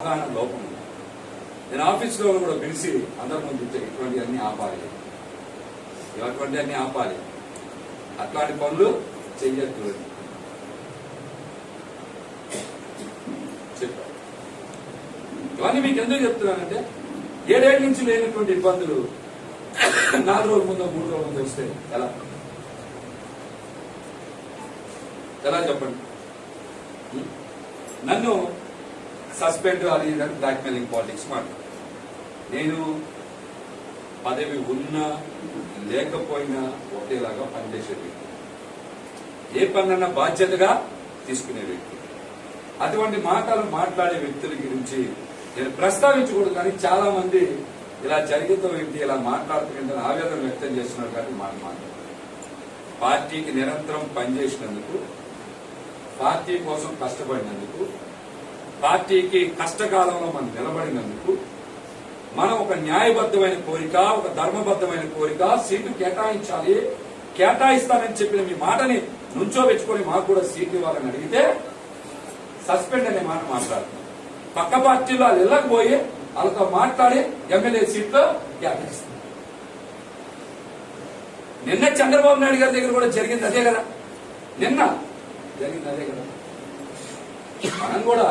అవగాహన లోపం నేను ఆఫీస్లో కూడా పిలిచి అందరి ముందు ఇటువంటి అన్ని ఆపాలి. ఇటువంటి అన్ని ఆపాలి. అట్లాంటి పనులు చెయ్యొద్దు చెప్పారు ఇవన్నీ మీకు ఎందుకు చెప్తున్నానంటే ఏడేళ్ళ నుంచి లేనటువంటి ఇబ్బందులు నాలుగు రోజుల ముందు మూడు రోజుల ముందు వస్తే ఎలా? ఎలా చెప్పండి? నన్ను సస్పెండ్ అది బ్లాక్ మెయిలింగ్ పాలిటిక్స్ మాట. నేను పదవి ఉన్నా లేకపోయినా ఒకేలాగా పనిచేసే వ్యక్తి. ఏ పనన్నా బాధ్యతగా తీసుకునే వ్యక్తి. అటువంటి మాటలు మాట్లాడే వ్యక్తుల గురించి నేను ప్రస్తావించకూడదు కానీ చాలా మంది ఇలా జరిగితో ఏంటి ఇలా మాట్లాడుతుందని ఆవేదన వ్యక్తం చేస్తున్నారు కానీ మాట మాట్లాడారు పార్టీకి నిరంతరం పనిచేసినందుకు పార్టీ కోసం కష్టపడినందుకు పార్టీకి కష్టకాలంలో మనం నిలబడినందుకు మనం ఒక న్యాయబద్ధమైన కోరిక ఒక ధర్మబద్ధమైన కోరిక సీటు కేటాయించాలి. కేటాయిస్తానని చెప్పిన మీ మాటని నుంచోబెచ్చుకొని మాకు కూడా సీటు ఇవ్వాలని అడిగితే సస్పెండ్ అనే మాట మాట్లాడుతున్నాం పక్క పార్టీలో వాళ్ళు వెళ్ళకపోయి వాళ్ళతో మాట్లాడి ఎమ్మెల్యే సీట్లో కేటాయిస్తారు నిన్న చంద్రబాబు నాయుడు గారి దగ్గర కూడా జరిగింది అదే కదా. నిన్న జరిగింది అదే కదా. మనం కూడా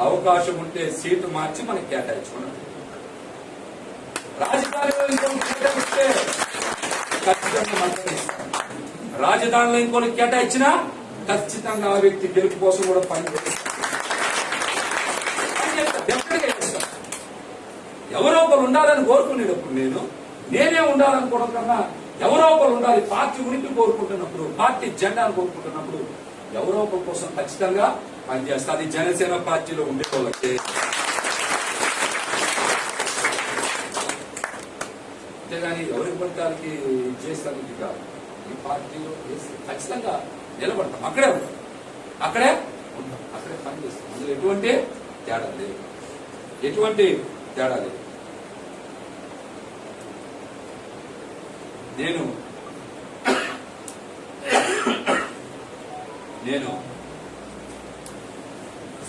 అవకాశం ఉంటే సీటు మార్చి మనకి కేటాయించుకున్నాం రాజధానిలో ఇంకొకటి కేటాయిస్తే ఖచ్చితంగా రాజధానిలో ఇంకొకటి కేటాయించినా ఖచ్చితంగా ఆ వ్యక్తి గెలుపు కోసం కూడా పనిచేస్తాం ఎవరో ఒకరు ఉండాలని కోరుకునేటప్పుడు నేను నేనే ఉండాలనుకోవడం కన్నా ఎవరో ఒకరు ఉండాలి. పార్టీ గురించి కోరుకుంటున్నప్పుడు పార్టీ జెండాను కోరుకుంటున్నప్పుడు ఎవరో ఒకరి కోసం ఖచ్చితంగా పనిచేస్తా అది జనసేన పార్టీలో ఉండే వాళ్ళకి. అంతేగాని ఎవరికి పడితే చేస్తానికి కాదు. ఈ పార్టీలో ఖచ్చితంగా నిలబడతాం. అక్కడే ఉంటాం. అక్కడే ఉంటాం. అక్కడే పనిచేస్తాం. అందులో ఎటువంటి తేడా లేదు. ఎటువంటి తేడా లేదు నేను నేను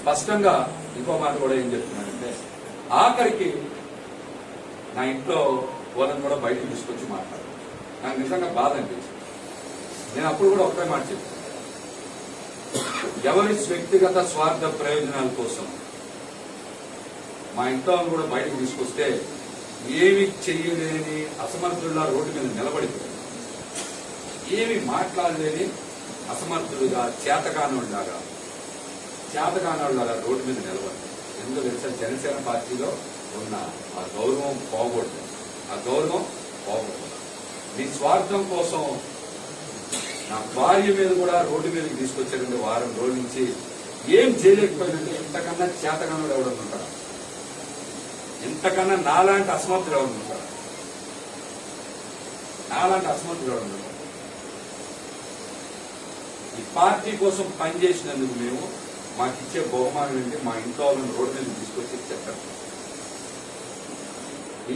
స్పష్టంగా ఇంకో మాట కూడా ఏం చెప్తున్నానంటే ఆఖరికి నా ఇంట్లో వాళ్ళని కూడా బయటకు తీసుకొచ్చి మాట్లాడు నాకు నిజంగా బాధ అనిపించింది. నేను అప్పుడు కూడా ఒకే మాట చెప్పాను. ఎవరి వ్యక్తిగత స్వార్థ ప్రయోజనాల కోసం మా ఇంట్లో వాళ్ళని కూడా బయటకు తీసుకొస్తే ఏమి చెయ్యలేని అసమర్థుల్లా రోడ్డు మీద నిలబడిపోయారు. ఏమి మాట్లాడలేని అసమర్థులుగా చేతకానోళ్ళలాగా అలా రోడ్డు మీద నిలబడి ఎందుకు తెలుసా? జనసేన పార్టీలో ఉన్న ఆ గౌరవం పోగొట్టు ఆ గౌరవం పోగొట్టు మీ స్వార్థం కోసం నా భార్య మీద కూడా రోడ్డు మీదకి తీసుకొచ్చారండి వారం రోజుల నుంచి ఏం చేయలేకపోయిందంటే ఇంతకన్నా చేతకానుడు ఎవడన్నా ఉంటాడు ఇంతకన్నా నాలాంటి అసమర్థులు ఎవరు ఉంటారా? నాలాంటి అసమర్థులు ఎవరు ఈ పార్టీ కోసం పనిచేసినందుకు మేము మాకు ఇచ్చే బహుమానం ఏంటి? మా ఇంట్లో వాళ్ళని రోడ్డు మీద తీసుకొచ్చి చెప్పండి.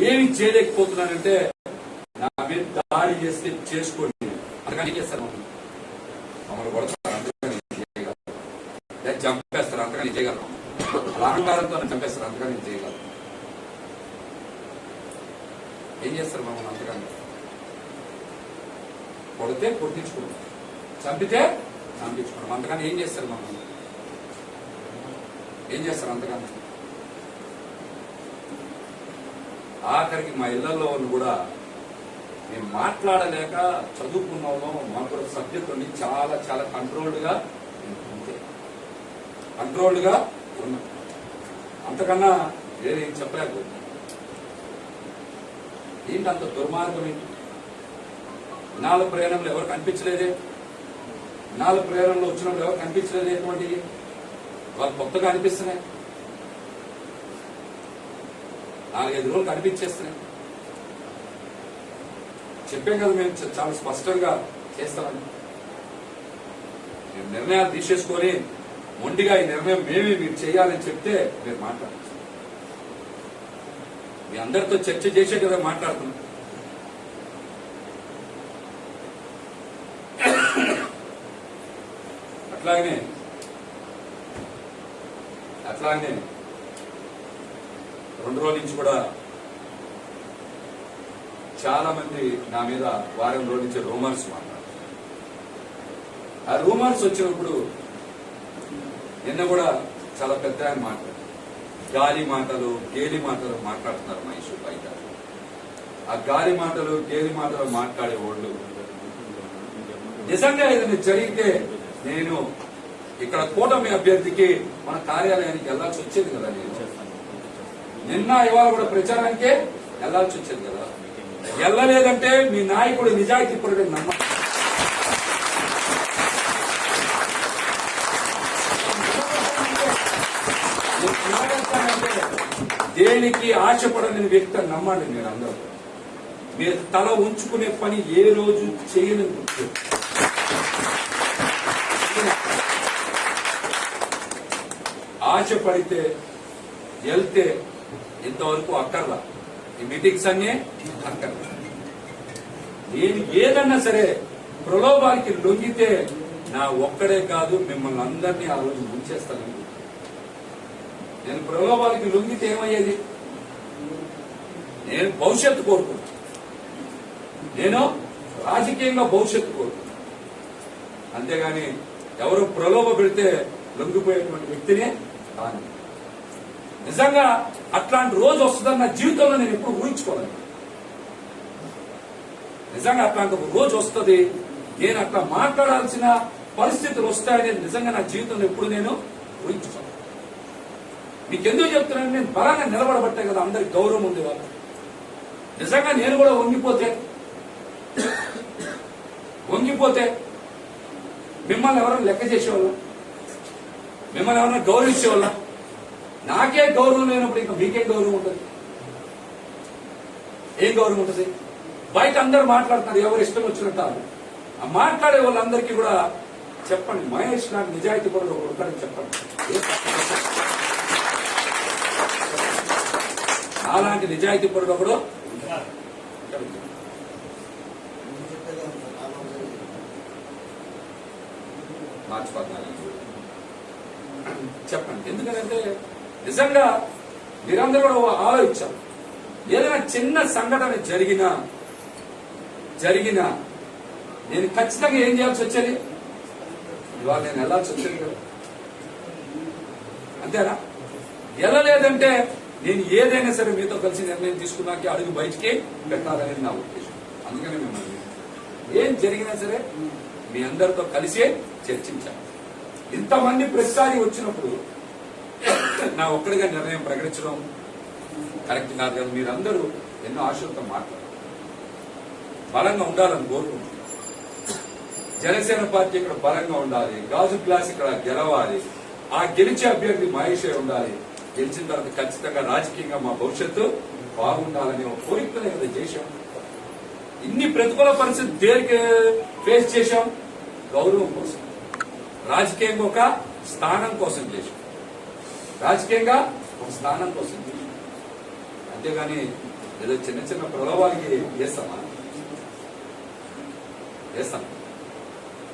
ఏమి చేయలేకపోతున్నానంటే నా మీద దాడి చేస్తే చేసుకోండి. అందుకని ఏం మమ్మల్ని కొడతారు? అందుకని చేయగలం? చంపేస్తారు? అంతకని చేయగలరు అలా అహంకారంతో చంపేస్తారు? అంతకని చేయగలరు ఏం చేస్తారు మమ్మల్ని అంతకన్నా? కొడితే కొట్టించుకుంటాం. చంపితే చంపించుకోవడం అంతకన్నా ఏం చేస్తారు మమ్మల్ని? ఏం చేస్తారు అంతకన్నా ఆఖరికి మా ఇళ్ళలో వాళ్ళు కూడా మేము మాట్లాడలేక చదువుకున్న వాళ్ళం మాకు సబ్జెక్ట్ ఉండి చాలా చాలా కంట్రోల్డ్గా కంట్రోల్డ్గా ఉంటే. ఉన్నాం. అంతకన్నా వేరే ఏం చెప్పలేకపోతున్నాం ఏంటి అంత దుర్మార్గం ఏంటి? ఇనాల ప్రయాణంలో ఎవరు కనిపించలేదే? నాలుగు ప్రయాణంలో వచ్చినప్పుడు ఎవరు కనిపించలేదు? ఎటువంటి వాళ్ళు కొత్తగా అనిపిస్తున్నాయి. నాలుగైదు రోజులు కనిపించేస్తున్నాయి. చెప్పాం కదా మేము చాలా స్పష్టంగా చేస్తామని. మేము నిర్ణయాలు తీసేసుకొని మొండిగా ఈ నిర్ణయం మేమే మీరు చేయాలని చెప్తే మీరు మాట్లాడచ్చు మీ అందరితో చర్చ చేసే కదా మాట్లాడుతున్నాం. అట్లాగనే అట్లానే రెండు రోజుల నుంచి కూడా చాలా మంది నా మీద వారం రోజుల నుంచి రూమర్స్ మాట్లాడారు ఆ రూమర్స్ వచ్చినప్పుడు నిన్న కూడా చాలా పెద్ద ఆయన మాట్లాడారు. గాలి మాటలు గేలి మాటలు మాట్లాడుతున్నారు మహేష్ బయట. ఆ గాలి మాటలు గేలి మాటలు మాట్లాడే వాళ్ళు. నిజంగా ఏదైనా జరిగితే నేను ఇక్కడ కూటమి అభ్యర్థికి మన కార్యాలయానికి వెళ్ళాల్సి వచ్చేది కదా నేను. నిన్న ఇవాళ కూడా ప్రచారానికే వెళ్ళాల్సి వచ్చేది కదా. వెళ్ళలేదంటే మీ నాయకుడు నిజాయితీ పరుడు నమ్మ దేనికి ఆశపడని వ్యక్తి నమ్మండి మీరు అందరూ. మీరు తల ఉంచుకునే పని ఏ రోజు చేయని గుర్తు ఆశపడితే వెళ్తే ఇంతవరకు అక్కర్లా. ఈ మీటింగ్స్ అన్నీ అక్కర్లా. నేను ఏదన్నా సరే ప్రలోభానికి లొంగితే నా ఒక్కడే కాదు మిమ్మల్ని అందరినీ ఆ రోజు ముంచేస్తాను. నేను ప్రలోభానికి లొంగితే ఏమయ్యేది? నేను భవిష్యత్తు కోరుకున్నా నేను రాజకీయంగా భవిష్యత్తు కోరుకున్నా అంతేగాని ఎవరు ప్రలోభ పెడితే లొంగిపోయేటువంటి వ్యక్తినే నిజంగా అట్లాంటి రోజు వస్తుందని నా జీవితంలో నేను ఎప్పుడు ఊహించుకోలేదు. నిజంగా అట్లాంటి ఒక రోజు వస్తుంది నేను అట్లా మాట్లాడాల్సిన పరిస్థితులు వస్తాయని నిజంగా నా జీవితంలో ఎప్పుడు నేను ఊహించుకోను మీకు ఎందుకు చెప్తున్నాను? నేను బలంగా నిలబడబట్టే కదా అందరికి గౌరవం ఉంది వాళ్ళు నిజంగా నేను కూడా వంగిపోతే వంగిపోతే మిమ్మల్ని ఎవరైనా లెక్క చేసేవాళ్ళం? మిమ్మల్ని ఎవరైనా గౌరవించేవాళ్ళం? నాకే గౌరవం లేనప్పుడు ఇంకా మీకేం గౌరవం ఉంటుంది? ఏం గౌరవం ఉంటుంది? బయట అందరూ మాట్లాడుతున్నారు ఎవరు ఇష్టం వచ్చినట్టు ఆ మాట్లాడే వాళ్ళందరికీ కూడా చెప్పండి. మహేష్ నాకు నిజాయితీ కూడా ఒకడు చెప్పండి. అలాంటి నిజాయితీ పరుడు ఒకడు మార్చి పద్నాలుగు. చెప్పండి. ఎందుకంటే నిజంగా మీరందరూ కూడా ఆలోచించాలి ఏదైనా చిన్న సంఘటన జరిగినా జరిగినా నేను ఖచ్చితంగా ఏం చేయాల్సి వచ్చేది? ఇవాళ నేను వెళ్ళాల్సి వచ్చేది కదా. అంతేనా? వెళ్ళలేదంటే నేను ఏదైనా సరే మీతో కలిసి నిర్ణయం తీసుకున్నాక అడుగు బయటికి పెట్టాలనేది నా ఉద్దేశం. అందుకనే మిమ్మల్ని ఏం జరిగినా సరే మీ అందరితో కలిసే చర్చించాలి. ఇంతమంది ప్రతిసారి వచ్చినప్పుడు నా ఒక్కడిగా నిర్ణయం ప్రకటించడం కరెక్ట్ కాదు కానీ మీరందరూ ఎన్నో ఆశలతో మాట్లాడారు. బలంగా ఉండాలని కోరుకుంటున్నాను జనసేన పార్టీ ఇక్కడ బలంగా ఉండాలి గాజు గ్లాస్ ఇక్కడ గెలవాలి ఆ గెలిచే అభ్యర్థి మహేషే ఉండాలి. గెలిచిన తర్వాత ఖచ్చితంగా రాజకీయంగా మా భవిష్యత్తు బాగుండాలని ఒక కోరికనే కదా చేశాం. ఇన్ని ప్రతికూల పరిస్థితి దేనికి ఫేస్ చేశాం? గౌరవం కోసం. రాజకీయంగా ఒక స్థానం కోసం చేశాం రాజకీయంగా ఒక స్థానం కోసం చేశాం అంతేగాని ఏదో చిన్న చిన్న ప్రలోభాలకి చేస్తామా? చేస్తాం.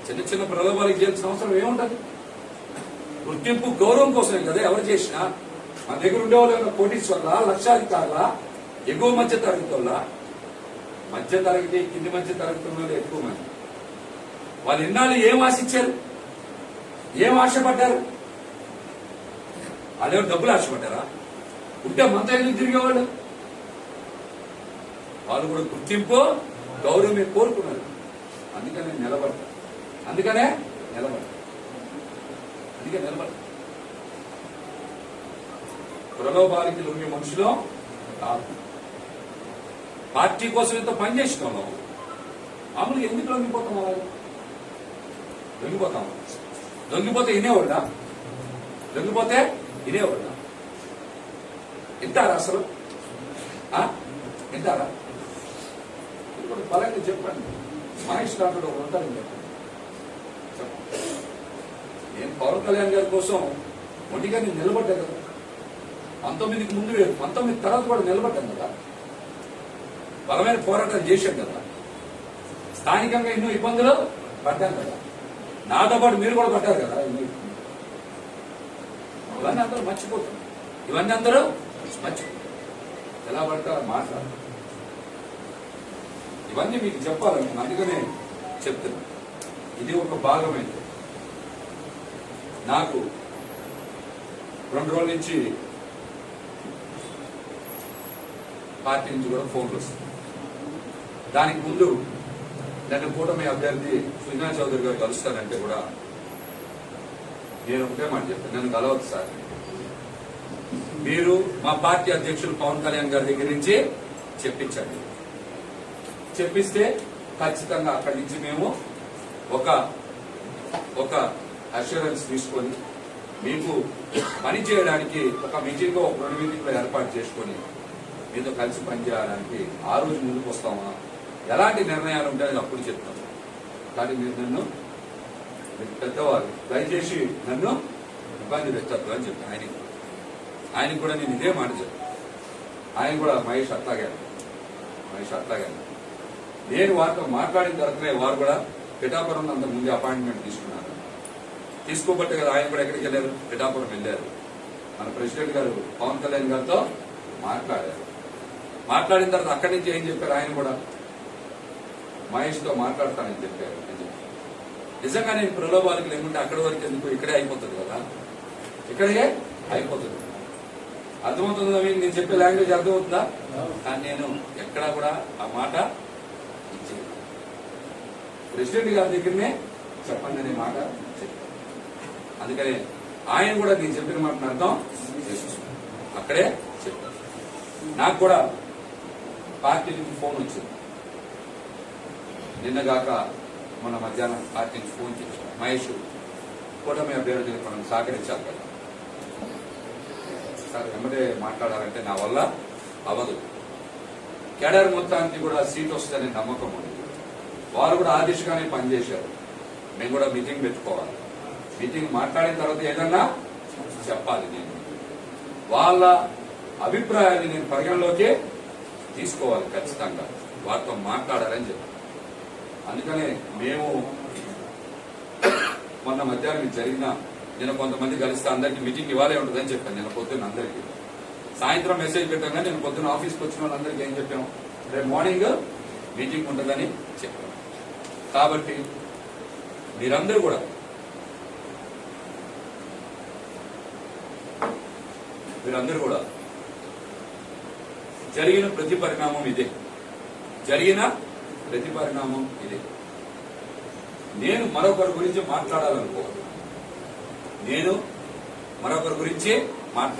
చిన్న చిన్న ప్రలోభాలకి చేయాల్సిన అవసరం ఏముంటది? గుర్తింపు గౌరవం కోసమే కదా ఎవరు చేసినా. మన దగ్గర ఉండేవాళ్ళు కోటీశ్వర్ల లక్షాధికారుల ఎగువ మధ్య తరగతి వల్ల మధ్య తరగతి కింది మధ్య తరగతి ఉన్న వాళ్ళు ఎక్కువ మంది. వాళ్ళు ఇన్నాళ్ళు ఏం ఆశించారు? ఏం ఆశపడ్డారు? వాళ్ళేమో డబ్బులు ఆశపడ్డారా? ఉంటే మనతో ఎందుకు తిరిగేవాళ్ళు? వాళ్ళు కూడా గుర్తింపు గౌరవమే కోరుకున్నారు. అందుకనే నిలబడ్డా. అందుకనే నిలబడ్డా. అందుకే నిలబడ్డా. ప్రలోభాలకి లొంగి మనుషులు కాదు. పార్టీ కోసం ఎంతో పనిచేసిన వాళ్ళం మామూలుగా ఎందుకు లొంగిపోతాం అలాగే లొంగిపోతాం లొంగిపోతే వినేవాళ్ళ లొంగిపోతే వినేవాళ్ళ ఇంటారా అసలు? ఇంటారా ఇప్పుడు బలంగా చెప్పండి. మహేష్ లాంటి ఒకడు ఉంటారని చెప్పండి. నేను పవన్ కళ్యాణ్ గారి కోసం ఒంటిగా నేను నిలబడ్డా కదా? పంతొమ్మిదికి ముందు వేరు. పంతొమ్మిది తర్వాత కూడా నిలబడ్డాను కదా? బలమైన పోరాటం చేశాం కదా? స్థానికంగా ఎన్నో ఇబ్బందులు పడ్డాం కదా? నాతో పాటు మీరు కూడా పట్టారు కదా ఇవన్నీ అందరూ మర్చిపోతారు. ఇవన్నీ అందరూ మర్చిపోతారు. ఎలా పడితే మాట్లాడతారు మాట్లాడాలి ఇవన్నీ మీకు చెప్పాలి నేను అందుకనే చెప్తున్నా ఇది ఒక భాగమైంది. నాకు రెండు రోజుల నుంచి పార్టీ నుంచి కూడా ఫోన్లు వస్తుంది దానికి ముందు నన్ను కూటమి అభ్యర్థి సుజనా చౌదరి గారు కలుస్తానంటే కూడా నేను ఒకటే మాట చెప్తాను నన్ను కలవద్దు సార్. మీరు మా పార్టీ అధ్యక్షులు పవన్ కళ్యాణ్ గారి దగ్గర నుంచి చెప్పించండి. చెప్పిస్తే ఖచ్చితంగా అక్కడి నుంచి మేము ఒక ఒక అష్యూరెన్స్ తీసుకొని మీకు పని చేయడానికి ఒక మీటింగ్ ఒక రెండు మీటింగ్లో ఏర్పాటు చేసుకొని మీతో కలిసి పనిచేయడానికి ఆ రోజు ముందుకు వస్తామా? ఎలాంటి నిర్ణయాలు ఉంటాయని అప్పుడు చెప్తాను కానీ మీరు నన్ను పెద్దవారు దయచేసి నన్ను ఇబ్బంది పెట్టద్దు అని చెప్పి ఆయనకి. ఆయనకు కూడా నేను ఇదే మాట చెప్పాను. ఆయన కూడా మహేష్ అట్లాగే మహేష్ అట్లాగే నేను వారితో మాట్లాడిన తర్వాతనే వారు కూడా పిఠాపురం అంత ముందు అపాయింట్మెంట్ తీసుకున్నారు. తీసుకోబట్టే కదా ఆయన కూడా ఎక్కడికి వెళ్ళారు? పిఠాపురం వెళ్ళారు. మన ప్రెసిడెంట్ గారు పవన్ కళ్యాణ్ గారితో మాట్లాడారు. మాట్లాడిన తర్వాత అక్కడి నుంచి ఏం చెప్పారు ఆయన కూడా? మహేష్తో మాట్లాడతానని చెప్పారు. అని నిజంగా నేను ప్రలోభాలకు లేకుంటే అక్కడ వరకు ఎందుకు? ఇక్కడే అయిపోతుంది కదా. ఇక్కడే అయిపోతుంది. అర్థమవుతుందా నేను చెప్పే లాంగ్వేజ్ అర్థమవుతుందా? కానీ నేను ఎక్కడా కూడా ఆ మాట ఇచ్చేది ప్రెసిడెంట్ గారి దగ్గరనే చెప్పండి అనే మాట అందుకనే ఆయన కూడా నేను చెప్పిన మాటను అర్థం చేసుకున్నాను అక్కడే చెప్పాను. నాకు కూడా పార్టీ నుంచి ఫోన్ వచ్చింది. నిన్నగాక మన మధ్యాహ్నం పార్టీ నుంచి ఫోన్ చేశారు మహేష్ కూటమి అభ్యర్థిని మనం సహకరించాలి కదా. సార్ వెంబడే మాట్లాడాలంటే నా వల్ల అవ్వదు. కేడర్ మొత్తానికి కూడా సీట్ వస్తుందనే నమ్మకం ఉంది. వారు కూడా ఆ దిశగానే పనిచేశారు. మేము కూడా మీటింగ్ పెట్టుకోవాలి. మీటింగ్ మాట్లాడిన తర్వాత ఏదన్నా చెప్పాలి నేను. వాళ్ళ అభిప్రాయాన్ని నేను పరిగణలోకి తీసుకోవాలి ఖచ్చితంగా. వారితో మాట్లాడాలని చెప్పి. అందుకనే మేము మొన్న మధ్యాహ్నం జరిగిన నేను కొంతమంది కలిస్తే అందరికి మీటింగ్ ఇవ్వాలే ఉంటుందని చెప్పాను నేను పొద్దున్న అందరికీ. సాయంత్రం మెసేజ్ పెట్టాను నేను పొద్దున్న ఆఫీస్కి వచ్చిన వాళ్ళందరికీ ఏం చెప్పాం రేపు మార్నింగ్ మీటింగ్ ఉంటుందని చెప్పాను. కాబట్టి మీరందరూ కూడా మీరందరూ కూడా జరిగిన ప్రతి పరిణామం ఇదే. జరిగిన ప్రతి పరిణామం ఇదే. నేను మరొకరి గురించి మాట్లాడాలనుకో నేను మరొకరి గురించి మాట్లాడాలి.